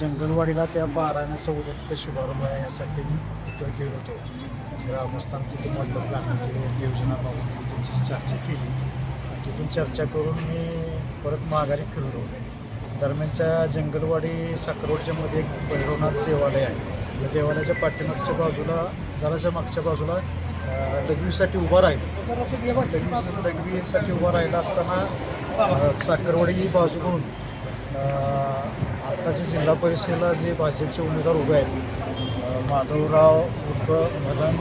जंगलवाडीला त्या बाराण्या सवलतीचा शुभारंभ आहे यासाठी मी तिथं गेलो होतो. ग्रामस्थांनी तिथे मंडप घालण्याची योजनाबाबत त्यांची चर्चा केली. तिथून चर्चा करून मी परत माघारी फिरलो. दरम्यानच्या जंगलवाडी साखरवडच्यामध्ये एक भैरवनाथ देवालय आहे. या देवालयाच्या पाठीमागच्या बाजूला जराच्या मागच्या बाजूला दगवीसाठी लघवीसाठी उभा राहील. लघवी लघवीसाठी उभा राहिला असताना साखरवाडी ही बाजू म्हणून आत्ताच्या जिल्हा परिषदेला जे भाजपचे उमेदवार उभे आहेत माधवराव उर्फ मदन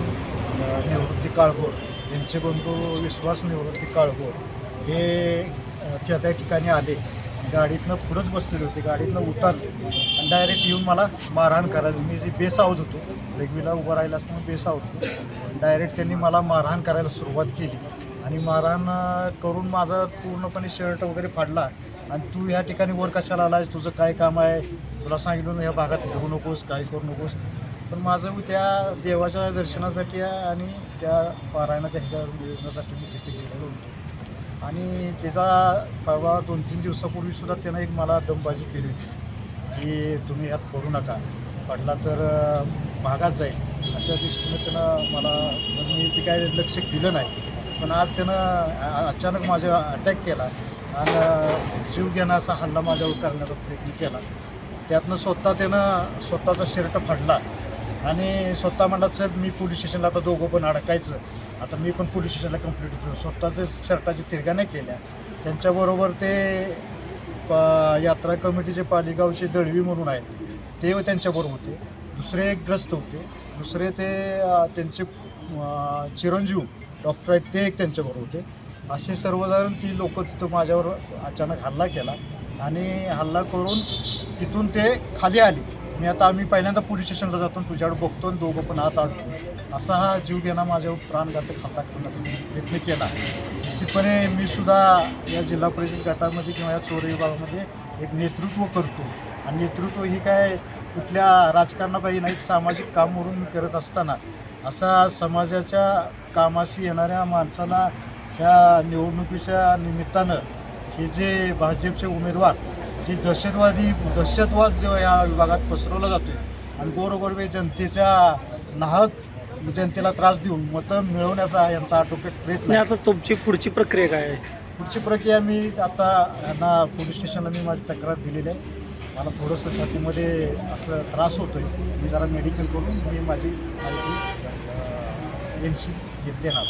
निवृत्ती काळभोर यांचे बंधू विश्वास निवृत्ती काळभोर हे त्या त्या ठिकाणी आले. गाडीतनं पुढंच बसलेले होते गाडीतनं उतरले. आणि डायरेक्ट येऊन मला मारहाण करायला मी जे बेसावत होतो लेगवीला उभं राहिला असताना बेसावत होतो. डायरेक्ट त्यांनी मला मारहाण करायला सुरुवात केली. आणि मारहाण करून माझा पूर्णपणे शर्ट वगैरे फाडला. आणि तू ह्या ठिकाणी वर कशाला आलायस? तुझं काय काम आहे? तुला सांगितलं ह्या भागात फिरू नकोस काय करू नकोस. पण माझं त्या देवाच्या दर्शनासाठी आणि त्या पारायणाच्या ह्याच्या नियोजनासाठी मी तिथे गेलेलो होतो. आणि त्याचा परवा दोन तीन दिवसापूर्वीसुद्धा त्यानं एक मला दमबाजी केली होती की तुम्ही ह्यात पडू नका. पडला तर भागात जाईल. अशा दृष्टीनं त्यानं मला म्हणजे मी ते काय लक्ष दिलं नाही. पण आज त्यानं अचानक माझ्या अटॅक केला आणि अं, जीव असा हल्ला माझ्यावर करण्याचा प्रयत्न केला. त्यातनं स्वतः त्यानं स्वतःचा शर्ट फाडला आणि स्वतः म्हणला सर मी पोलीस स्टेशनला आता दोघं पण अडकायचं. आता मी पण पोलीस स्टेशनला कंप्लीट होतो. स्वतःचे शर्टाची तिरगाण्या केल्या. त्यांच्याबरोबर ते प- यात्रा कमिटीचे पालिगावचे दळवी म्हणून आहेत ते त्यांच्याबरोबर होते. दुसरे एक ग्रस्त होते. दुसरे ते त्यांचे चिरंजीव डॉक्टर आहेत ते एक त्यांच्याबरोबर होते. असे सर्वजण ती लोक तिथं माझ्यावर अचानक हल्ला केला आणि हल्ला करून तिथून ते खाली आले. मी आता आम्ही पहिल्यांदा पोलीस स्टेशनला जातो आणि तुझ्याकडे बघतो आणि दोघं पण हात आडतो. असा हा जीव घेणा माझ्यावर प्राणघातक हल्ला करण्याचा प्रयत्न केला. निश्चितपणे मी सुद्धा या जिल्हा परिषद गटामध्ये किंवा या चोरी विभागामध्ये एक नेतृत्व करतो. आणि नेतृत्व ही काय कुठल्या राजकारणापायी नाही सामाजिक काम म्हणून मी करत असताना असा समाजाच्या कामाशी येणाऱ्या माणसाला ह्या निवडणुकीच्या निमित्तानं हे जे भाजपचे उमेदवार जे दहशतवादी दहशतवाद जो या विभागात पसरवला जातोय आणि गोरगोरबे जनतेच्या नाहक जनतेला त्रास देऊन मतं मिळवण्याचा यांचा आटोक्यात प्रयत्न आहे. आता तुमची पुढची प्रक्रिया काय आहे पुढची प्रक्रिया मी आता यांना पोलीस स्टेशनला मी माझी तक्रार दिलेली आहे मला थोडंसं छातीमध्ये असं त्रास होतोय. मी जरा मेडिकल करून मी माझी माहिती एन सी देणार